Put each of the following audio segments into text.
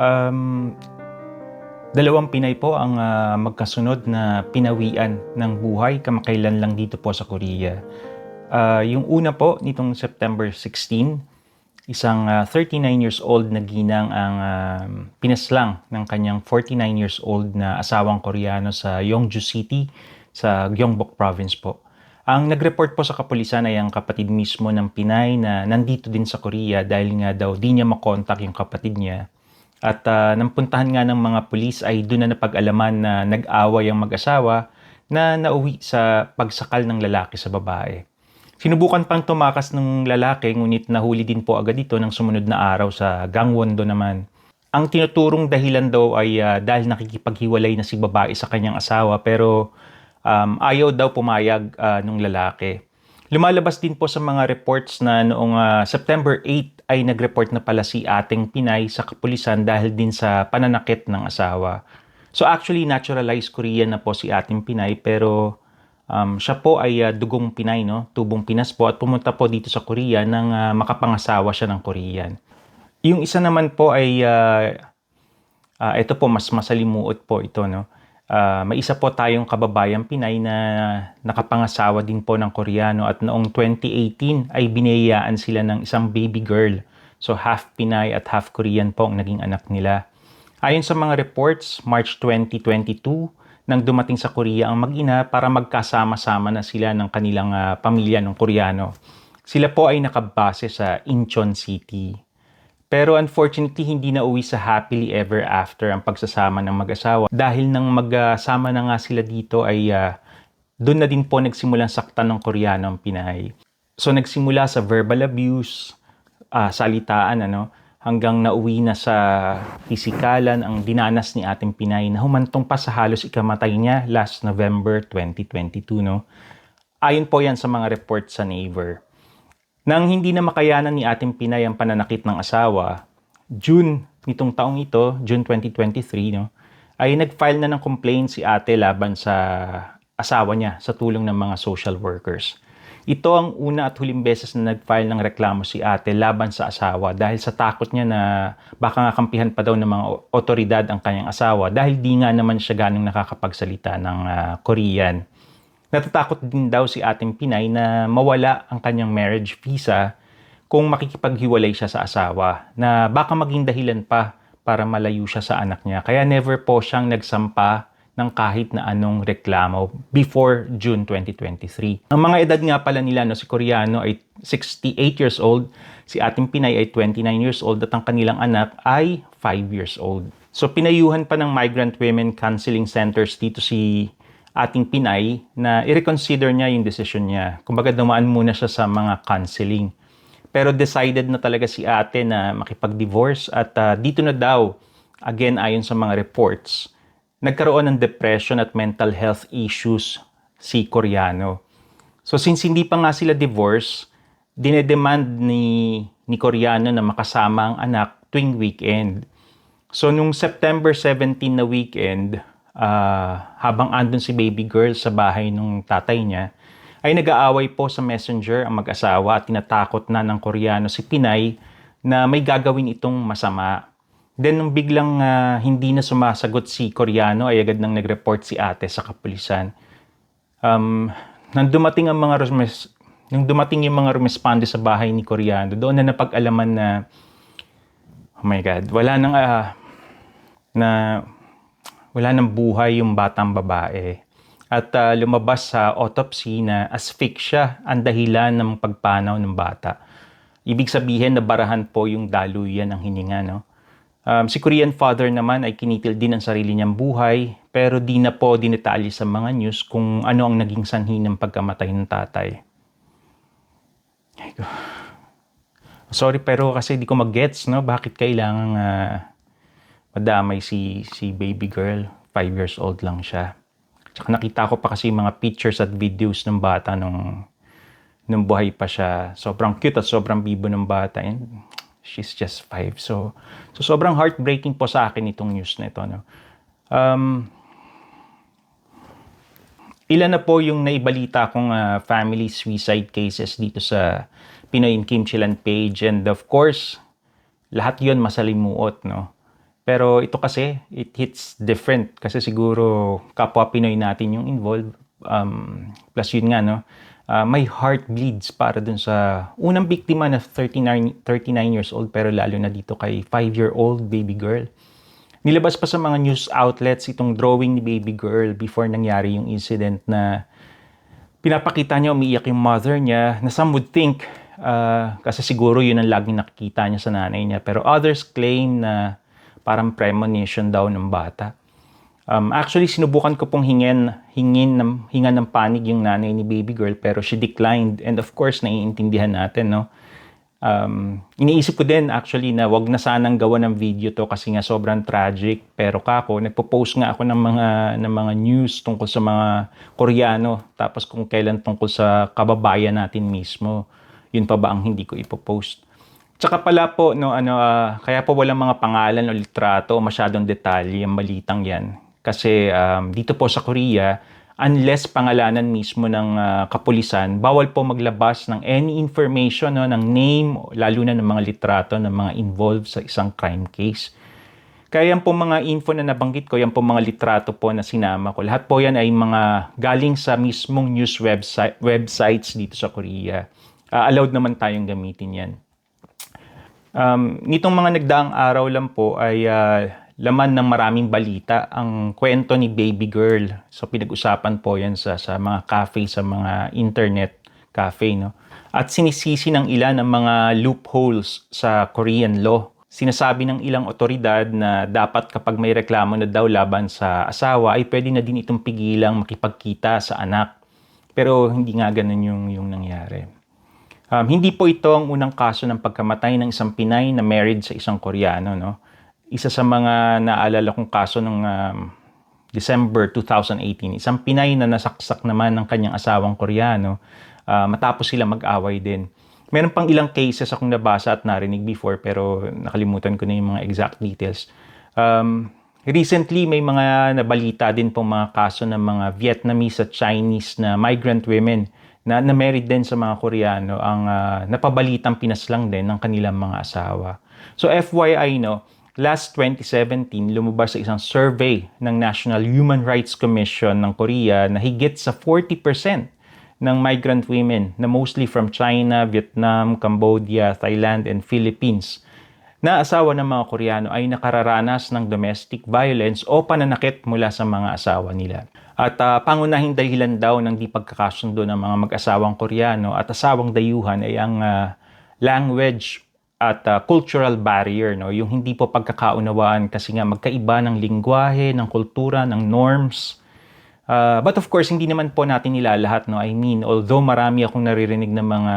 Um, dalawang Pinay po ang ah, magkasunod na pinawian ng buhay kamakailan lang dito po sa Korea. Ah, yung una po nitong September 16, isang ah, 39 years old na ginang ang ah, pinaslang ng kanyang 49 years old na asawang Koreano sa Yongju City sa Gyeongbok Province po. Ang nag-report po sa kapulisan ay ang kapatid mismo ng Pinay na nandito din sa Korea dahil nga daw di niya makontak yung kapatid niya. At uh, nang puntahan nga ng mga pulis ay doon na napag-alaman na nag-away ang mag-asawa na nauwi sa pagsakal ng lalaki sa babae. Sinubukan pang tumakas ng lalaki ngunit nahuli din po agad ito ng sumunod na araw sa Gangwon-do naman. Ang tinuturong dahilan daw ay ah, dahil nakikipaghiwalay na si babae sa kanyang asawa pero um, ayaw daw pumayag ah, nung lalaki. Lumalabas din po sa mga reports na noong ah, September 8 ay nag-report na pala si ating Pinay sa kapulisan dahil din sa pananakit ng asawa. So actually naturalized Korean na po si ating Pinay pero um, siya po ay ah, dugong Pinay, no? tubong Pinas po at pumunta po dito sa Korea nang ah, makapangasawa siya ng Korean. Yung isa naman po ay ah, Ah, ito po, mas masalimuot po ito, no? Ah, may isa po tayong kababayang Pinay na nakapangasawa din po ng Koreano at noong 2018 ay binayaan sila ng isang baby girl. So half Pinay at half Korean po ang naging anak nila. Ayon sa mga reports, March 2022, nang dumating sa Korea ang mag-ina para magkasama-sama na sila ng kanilang ah, pamilya ng Koreano. Sila po ay nakabase sa Incheon City. Pero unfortunately, hindi na uwi sa happily ever after ang pagsasama ng mag-asawa. Dahil nang magsama na nga sila dito ay ah, doon na din po nagsimulang saktan ng Koreano ang Pinay. So nagsimula sa verbal abuse, ah, salitaan, ano, hanggang nauwi na sa pisikalan ang dinanas ni ating Pinay na humantong pa sa halos ikamatay niya last November 2022. No? Ayon po yan sa mga report sa Naver. Nang hindi na makayanan ni ating Pinay ang pananakit ng asawa, June nitong taong ito, June 2023, no, ay nag-file na ng complaint si ate laban sa asawa niya sa tulong ng mga social workers. Ito ang una at huling beses na nag-file ng reklamo si ate laban sa asawa dahil sa takot niya na baka nga kampihan pa daw ng mga otoridad ang kanyang asawa dahil di nga naman siya ganong nakakapagsalita ng ah, Korean. Natatakot din daw si ating Pinay na mawala ang kanyang marriage visa kung makikipaghiwalay siya sa asawa na baka maging dahilan pa para malayo siya sa anak niya. Kaya never po siyang nagsampa ng kahit na anong reklamo before June 2023. Ang mga edad nga pala nila, no, si Koreano ay 68 years old, si ating Pinay ay 29 years old at ang kanilang anak ay 5 years old. So pinayuhan pa ng Migrant Women Counseling Centers dito si ating Pinay na i-reconsider niya yung decision niya. Kumbaga dumaan muna siya sa mga counseling. Pero decided na talaga si ate na makipag-divorce at ah, dito na daw, again ayon sa mga reports, nagkaroon ng depression at mental health issues si Koreano. So since hindi pa nga sila divorce, dinedemand ni, ni Koreano na makasama ang anak tuwing weekend. So nung September 17 na weekend, ah, habang andun si baby girl sa bahay ng tatay niya, ay nag-aaway po sa messenger ang mag-asawa at tinatakot na ng Koreano si Pinay na may gagawin itong masama. Then nung biglang ah, hindi na sumasagot si Koreano ay agad nang nag-report si ate sa kapulisan. Um, nang dumating ang mga rumes, nung dumating yung mga rumesponde sa bahay ni Koreano, doon na napag-alaman na oh my God, wala nang ah, na wala nang buhay yung batang babae. At ah, lumabas sa autopsy na asphyxia ang dahilan ng pagpanaw ng bata. Ibig sabihin na barahan po yung daluyan ng hininga. No? Um, si Korean father naman ay kinitil din ang sarili niyang buhay pero di na po dinetalye sa mga news kung ano ang naging sanhi ng pagkamatay ng tatay. Sorry pero kasi di ko mag-gets no bakit kailangan madamay si si baby girl. 5 years old lang siya. Tsaka nakita ko pa kasi mga pictures at videos ng bata nung nung buhay pa siya. Sobrang cute at sobrang bibo ng bata. And she's just 5. So, so sobrang heartbreaking po sa akin itong news na ito. No? Um, ilan na po yung naibalita kong ah, family suicide cases dito sa Pinoy in Kim Chilan page. And of course, lahat yon masalimuot. No? Pero ito kasi, it hits different kasi siguro kapwa Pinoy natin yung involved. Um, plus yun nga, no? Uh, my heart bleeds para dun sa unang biktima na 39, 39 years old pero lalo na dito kay 5-year-old baby girl. Nilabas pa sa mga news outlets itong drawing ni baby girl before nangyari yung incident na pinapakita niya umiiyak yung mother niya na some would think uh, kasi siguro yun ang laging nakikita niya sa nanay niya pero others claim na parang premonition daw ng bata. Um, actually, sinubukan ko pong hingin, hingin ng, hingan ng panig yung nanay ni baby girl pero she declined. And of course, naiintindihan natin, no? Um, iniisip ko din actually na wag na sanang gawa ng video to kasi nga sobrang tragic. Pero kako nagpo-post nga ako ng mga ng mga news tungkol sa mga Koreano. Tapos kung kailan tungkol sa kababayan natin mismo. Yun pa ba ang hindi ko ipo-post? Tsaka pala po, no, ano, uh, kaya po walang mga pangalan o litrato o masyadong detalye ang malitang yan. Kasi um, dito po sa Korea, unless pangalanan mismo ng uh, kapulisan, bawal po maglabas ng any information, no, ng name, lalo na ng mga litrato ng mga involved sa isang crime case. Kaya yan po mga info na nabanggit ko, yan po mga litrato po na sinama ko. Lahat po yan ay mga galing sa mismong news website, websites dito sa Korea. Uh, allowed naman tayong gamitin yan. Um, nitong mga nagdaang araw lang po ay uh, laman ng maraming balita ang kwento ni baby girl. So pinag-usapan po yan sa, sa mga cafe, sa mga internet cafe. No? At sinisisi ng ilan ng mga loopholes sa Korean law. Sinasabi ng ilang otoridad na dapat kapag may reklamo na daw laban sa asawa ay pwede na din itong pigilang makipagkita sa anak. Pero hindi nga ganun yung, yung nangyari. Um, hindi po ito ang unang kaso ng pagkamatay ng isang Pinay na married sa isang Koreano. No? Isa sa mga naalala kong kaso ng um, December 2018, isang Pinay na nasaksak naman ng kanyang asawang Koreano uh, matapos sila mag-away din. Meron pang ilang cases akong nabasa at narinig before pero nakalimutan ko na yung mga exact details. Um, recently, may mga nabalita din pong mga kaso ng mga Vietnamese at Chinese na migrant women na na-married din sa mga Koreano ang uh, napabalitang pinaslang din ng kanilang mga asawa. So FYI no, last 2017 lumabas sa isang survey ng National Human Rights Commission ng Korea na higit sa 40% ng migrant women na mostly from China, Vietnam, Cambodia, Thailand, and Philippines na asawa ng mga Koreano ay nakararanas ng domestic violence o pananakit mula sa mga asawa nila. At uh, pangunahing dahilan daw ng di pagkakasundo ng mga mag-asawang Koreano at asawang dayuhan ay ang uh, language at uh, cultural barrier, no? yung hindi po pagkakaunawaan kasi nga magkaiba ng lingwahe, ng kultura, ng norms. Uh, but of course, hindi naman po natin nilalahat. No? I mean, although marami akong naririnig ng mga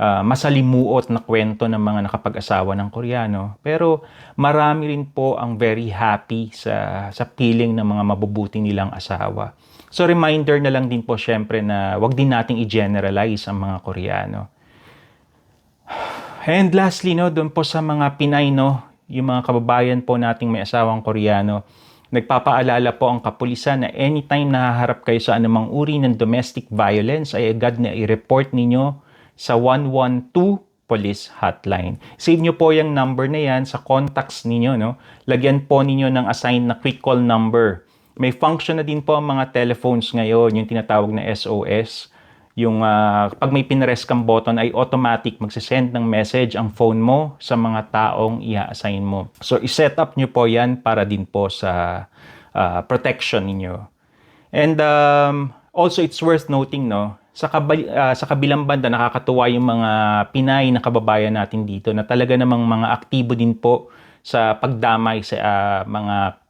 uh, masalimuot na kwento ng mga nakapag-asawa ng Koreano. Pero marami rin po ang very happy sa, sa feeling ng mga mabubuti nilang asawa. So reminder na lang din po syempre na wag din nating i-generalize ang mga Koreano. And lastly, no, doon po sa mga Pinay, no, yung mga kababayan po nating may asawang Koreano, nagpapaalala po ang kapulisan na anytime nahaharap kayo sa anumang uri ng domestic violence ay agad na i-report ninyo sa 112 police hotline. Save nyo po yung number na yan sa contacts ninyo. No? Lagyan po ninyo ng assigned na quick call number. May function na din po ang mga telephones ngayon, yung tinatawag na SOS. Yung uh, pag may pinress kang button ay automatic magsisend ng message ang phone mo sa mga taong i-assign mo. So i-set up nyo po yan para din po sa uh, protection ninyo. And um, also it's worth noting no, sa, kabal, uh, sa kabilang banda, nakakatuwa yung mga Pinay na kababayan natin dito na talaga namang mga aktibo din po sa pagdamay sa uh, mga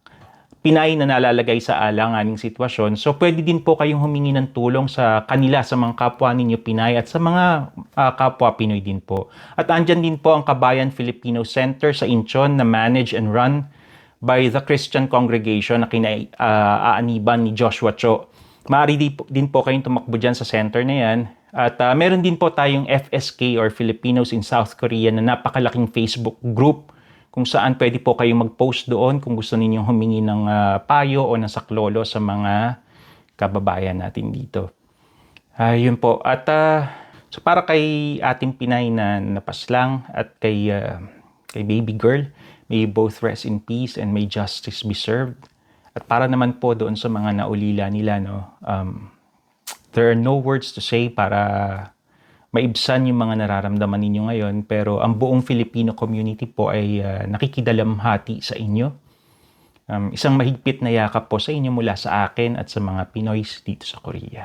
Pinay na nalalagay sa alanganing sitwasyon. So pwede din po kayong humingi ng tulong sa kanila, sa mga kapwa ninyo Pinay at sa mga uh, kapwa Pinoy din po. At andyan din po ang Kabayan Filipino Center sa Incheon na manage and run by the Christian Congregation na kina-aaniban uh, ni Joshua Cho. Maaari din po kayong tumakbo dyan sa center na yan. At uh, meron din po tayong FSK or Filipinos in South Korea na napakalaking Facebook group kung saan pwede po kayong mag-post doon kung gusto ninyong humingi ng uh, payo o ng saklolo sa mga kababayan natin dito. Ayun uh, po. At uh, so para kay ating Pinay na napaslang at kay, uh, kay baby girl, May both rest in peace and may justice be served. At para naman po doon sa mga naulila nila, no, um, there are no words to say para maibsan yung mga nararamdaman ninyo ngayon. Pero ang buong Filipino community po ay uh, nakikidalamhati sa inyo. Um, isang mahigpit na yakap po sa inyo mula sa akin at sa mga Pinoy dito sa Korea.